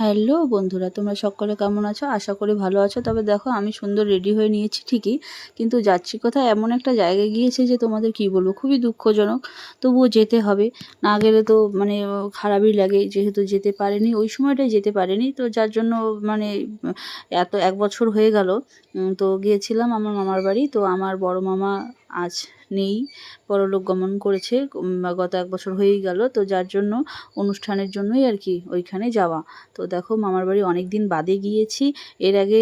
Hello বন্ধুরা, তোমরা সকলে কেমন আছো? আশা করি ভালো আছো। তবে দেখো, আমি সুন্দর রেডি হয়ে নিয়েছি ঠিকই, কিন্তু যাচ্ছি কোথায়? এমন একটা জায়গায় গিয়েছে যে তোমাদের কি বলব? খুবই দুঃখজনক। তবুও যেতে হবে। না গেলে তো মানে খারাপই লাগে, যেহেতু যেতে পারেনি। ওই সময়টায় যেতে পারেনি। তো যার জন্য মানে এত এক বছর হয়ে গেল তো গিয়েছিলাম আমার মামার বাড়ি। তো আমার বড় মামা আজ নেই। পরলোক গমন করেছে গত এক বছর হয়েই গেল, তো যার জন্য অনুষ্ঠানের জন্যই আর কি ওইখানে যাওয়া। তো দেখো, মামার বাড়ি অনেক দিন বাদে গিয়েছি। এর আগে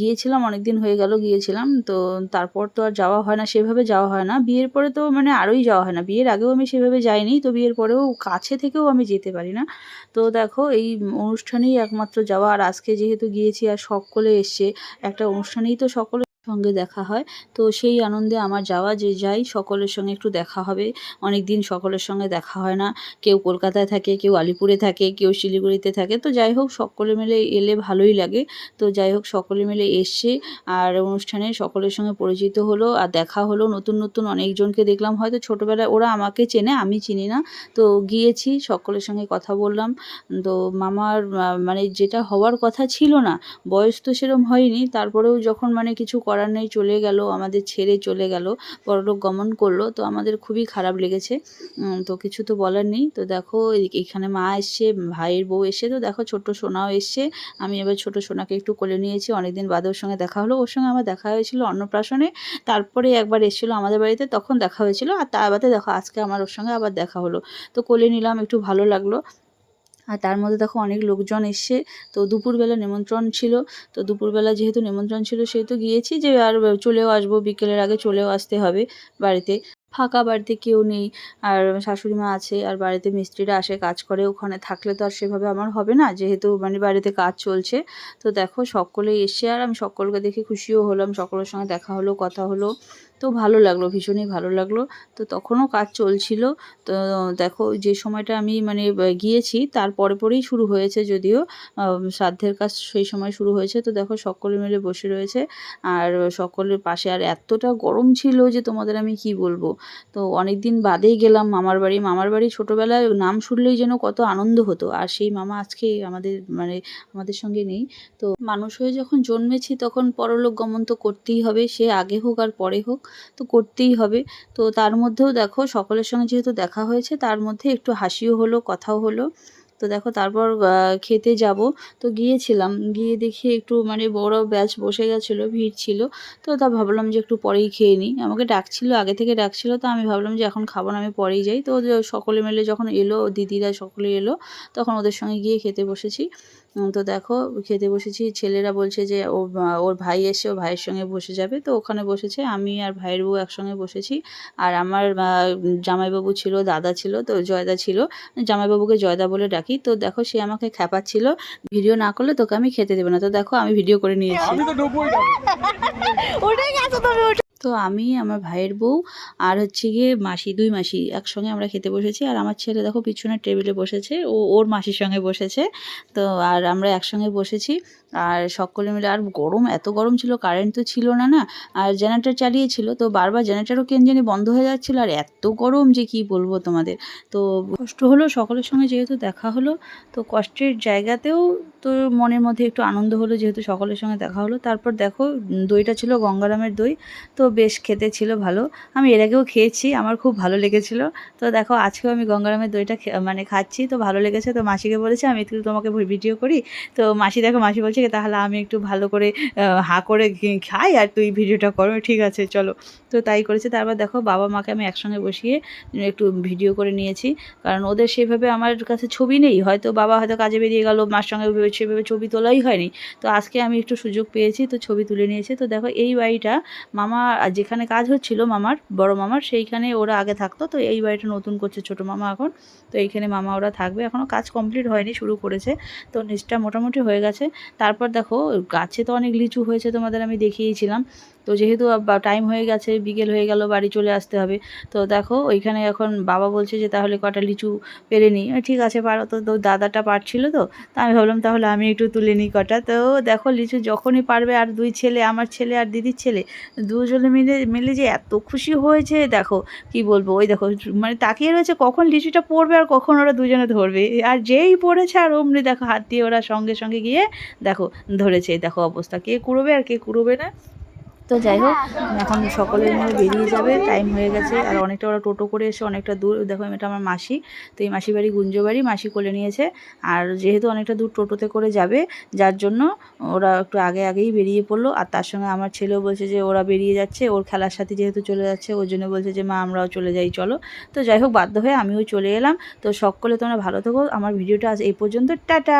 গিয়েছিলাম অনেক দিন হয়ে গেল গিয়েছিলাম, তো তারপর তো আর যাওয়া হয় না, সেভাবে যাওয়া হয় না। বিয়ের পরে তো মানে আরোই যাওয়া হয় না। বিয়ের আগেও আমি সেভাবে যাইনি, তো বিয়ের পরেও কাছে থেকেও আমি যেতে পারি না। তো দেখো, এই অনুষ্ঠানেই একমাত্র যাওয়া। আর আজকে যেহেতু গিয়েছি, আর সকলে এসছে, একটা অনুষ্ঠানেই তো সকলে সঙ্গে দেখা হয়। তো সেই আনন্দে আমার যাওয়া যে যাই, সকলের সঙ্গে একটু দেখা হবে। অনেক দিন সকলের সঙ্গে দেখা হয় না। কেউ কলকাতায় থাকে, কেউ আলিপুরে থাকে, কেউ শিলিগুড়িতে থাকে। তো যাই হোক, সকলে মিলে এলে ভালোই লাগে। তো যাই হোক, সকলে মিলে এসছে আর অনুষ্ঠানে সকলের সঙ্গে পরিচিত হলো আর দেখা হলো। নতুন নতুন অনেকজনকে দেখলাম। হয়তো ছোটোবেলায় ওরা আমাকে চেনে, আমি চিনি না। তো গিয়েছি, সকলের সঙ্গে কথা বললাম। তো মামার মানে যেটা হওয়ার কথা ছিল না, বয়স তো সেরম হয়নি। তারপরেও যখন মানে কিছু করার নেই, চলে গেল, আমাদের ছেড়ে চলে গেল পরলোক গমন করল, তো আমাদের খুবই খারাপ লেগেছে। তো কিছু তো বলার নেই। তো দেখো এখানে মা এসছে, ভাইয়ের বউ এসে, তো দেখো ছোট্ট সোনাও এসছে। আমি এবার ছোট সোনাকে একটু কোলে নিয়েছি, অনেকদিন বাদে ওর সঙ্গে দেখা হলো। ওর সঙ্গে আমার দেখা হয়েছিল অন্নপ্রাশনে। তারপরে একবার এসেছিল আমাদের বাড়িতে, তখন দেখা হয়েছিল। আর তার বাদে দেখো, আজকে আমার ওর সঙ্গে আবার দেখা হলো। তো কোলে নিলাম, একটু ভালো লাগল। আর তার মধ্যে দেখো অনেক লোকজন এসছে তো দুপুরবেলা নিমন্ত্রণ ছিল। তো দুপুরবেলা যেহেতু নিমন্ত্রণ ছিল, সেহেতু গিয়েছি যে আর চলেও আসব, বিকেলের আগে চলেও আসতে হবে বাড়িতে। ফাঁকা বাড়িতে কেউ নেই, আর শাশুড়ি মা আছে, আর বাড়িতে মিস্ত্রিরা আসে, কাজ করে। ওখানে থাকলে তো আর সেভাবে আমার হবে না, যেহেতু মানে বাড়িতে কাজ চলছে। তো দেখো সকলে এসে, আর আমি সকলকে দেখে খুশিও হলাম, সকলের সঙ্গে দেখা হলো, কথা হলো। তো ভালো লাগল, ভীষণই ভালো লাগল। তো তখনও কাজ চলছিল। তো দেখো যে সময়টা আমি মানে গিয়েছি, তার পরে পরেই শুরু হয়েছে যদিও। শ্রাদ্ধের কাজ সেই সময় শুরু হয়েছে। তো দেখো সকলে মিলে বসে রয়েছে। আর সকলের পাশে আর এতটা গরম ছিল যে তোমাদের আমি কি বলব? তো অনেক দিন বাদেই গেলাম মামার বাড়ি। মামার বাড়ি ছোটোবেলায় নাম শুনলেই যেন কত আনন্দ হতো। আর সেই মামা আজকে আমাদের মানে আমাদের সঙ্গে নেই। তো মানুষ হয়ে যখন জন্মেছি তখন পরলোক গমন তো করতেই হবে। সে আগে হোক আর পরে হোক। তো করতেই হবে। তো তার মধ্যেও দেখো সকলের সঙ্গে যেহেতু দেখা হয়েছে, তার মধ্যে একটু হাসিও হলো, কথাও হলো। তো দেখো তারপর খেতে যাব। তো গিয়েছিলাম, গিয়ে দেখি একটু মানে বড় ব্যাচ বসে গেছিল, ভিড় ছিল। তো তা ভাবলাম যে একটু পরেই খেয়ে নিই। আমাকে ডাকছিল, আগে থেকে ডাকছিল, তো আমি ভাবলাম যে এখন খাব না, আমি পরেই যাই। তো সকলে মিলে যখন এলো, দিদিরা সকলে এলো, তখন ওদের সঙ্গে গিয়ে খেতে বসেছি। তো দেখো খেতে বসেছি। ছেলেরা বলছে যে ও ওর ভাই এসে ও ভাইয়ের সঙ্গে বসে যাবে। তো ওখানে বসেছে আমি আর ভাইয়ের বউ একসঙ্গে বসেছি। আর আমার জামাইবাবু ছিল দাদা ছিল তো জয়দা ছিল। জামাইবাবুকে জয়দা বলে ডাকি। তো দেখো সে আমাকে খ্যাপাচ্ছিল। ভিডিও না করলে তোকে আমি খেতে দেবো না। তো দেখো আমি ভিডিও করে নিয়েছি। ওটাই গেছো তুমি তো আমি, আমার ভাইয়ের বউ আর হচ্ছে গিয়ে মাসি, দুই মাসি একসঙ্গে আমরা খেতে বসেছি। আর আমার ছেলে দেখো পিছনের টেবিলে বসেছে, ও, ওর মাসির সঙ্গে বসেছে। তো আর আমরা একসঙ্গে বসেছি। আর সকলে মিলে, আর গরম, এত গরম ছিল, কারেন্ট তো ছিল না না? আর জেনারেটর চালিয়েছিল। তো বারবার জেনারেটরও কেন জানি বন্ধ হয়ে যাচ্ছিল। আর এত গরম যে কি বলব তোমাদের? তো কষ্ট হলো, সকলের সঙ্গে যেহেতু দেখা হলো, তো কষ্টের জায়গাতেও তো মনের মধ্যে একটু আনন্দ হলো, যেহেতু সকলের সঙ্গে দেখা হলো। তারপর দেখো, দইটা ছিল গঙ্গারামের দই। তো বেশ খেতে ছিল ভালো। আমি এর আগেও খেয়েছি, আমার খুব ভালো লেগেছিল। তো দেখো, আজকেও আমি গঙ্গারামের দইটা মানে খাচ্ছি, তো ভালো লেগেছে। তো মাসিকে বলেছি, আমি একটু তোমাকে ভিডিও করি। তো মাসি দেখো, মাসি বলছে তাহলে আমি একটু ভালো করে হা করে খাই আর তুই ভিডিওটা করো, ঠিক আছে, চলো। তো তাই করেছে। তারপর দেখো, বাবা মাকে আমি একসঙ্গে বসিয়ে একটু ভিডিও করে নিয়েছি। কারণ ওদের সেভাবে আমার কাছে ছবি নেই। হয়তো বাবা হয়তো কাজে বেরিয়ে গেল, মার সঙ্গে ভেবে- সেভাবে ছবি তোলাই হয়নি। তো আজকে আমি একটু সুযোগ পেয়েছি, তো ছবি তুলে নিয়েছি। তো দেখো, এই বাড়িটা মামা যেখানে কাজ হচ্ছিল মামার, বড় মামার, সেইখানে ওরা আগে থাকতো। তো এই বাড়িটা নতুন করছে ছোট মামা এখন। তো এইখানে মামা ওরা থাকবে। এখনও কাজ কমপ্লিট হয়নি, শুরু করেছে। তো নিচটা মোটামুটি হয়ে গেছে। তারপর দেখো, গাছে তো অনেক লিচু হয়েছে তোমাদের আমি দেখিয়েছিলাম। তো যেহেতু টাইম হয়ে গেছে, বিকেল হয়ে গেল, বাড়ি চলে আসতে হবে। তো দেখো, ওইখানে এখন বাবা বলছে যে, তাহলে কটা লিচু পেরে নিই ঠিক আছে, পারো। তো দাদাটা পারছিল তো। তা আমি ভাবলাম, তাহলে আমি একটু তুলে নিই কটা। তো দেখো, লিচু যখনই পারবে, আর দুই ছেলে, আমার ছেলে আর দিদির ছেলে, দুজনে মিলে মিলে যে এত খুশি হয়েছে, দেখো, কি বলব? ওই দেখো মানে তাকিয়ে রয়েছে, কখন লিচুটা পড়বে আর কখন ওরা দুজনে ধরবে? আর যেই পড়েছে, আর অমনি দেখো, হাত দিয়ে ওরা সঙ্গে সঙ্গে গিয়ে, দেখো, ধরেছে। দেখো অবস্থা, কে কুড়োবে আর কে কুড়োবে না? তো যাই হোক, এখন সকলে মিলে বেরিয়ে যাবে টাইম হয়ে গেছে। আর অনেকটা ওরা টোটো করে এসে অনেকটা দূর, দেখো এটা আমার মাসি, তো এই মাসি বাড়ি গুঞ্জ বাড়ি, মাসি কোলে নিয়েছে। আর যেহেতু অনেকটা দূর টোটোতে করে যাবে, যার জন্য ওরা একটু আগে আগেই বেরিয়ে পড়ল। আর তার সঙ্গে আমার ছেলেও বলছে যে ওরা বেরিয়ে যাচ্ছে, ওর খেলার সাথে যেহেতু চলে যাচ্ছে, ওর জন্য বলছে যে, মা, আমরাও চলে যাই, চলো। তো যাই হোক, বাধ্য হয়ে আমিও চলে এলাম। তো সকলে তোমরা ভালো থেকো। আমার ভিডিওটা আজ এই পর্যন্ত। টাটা!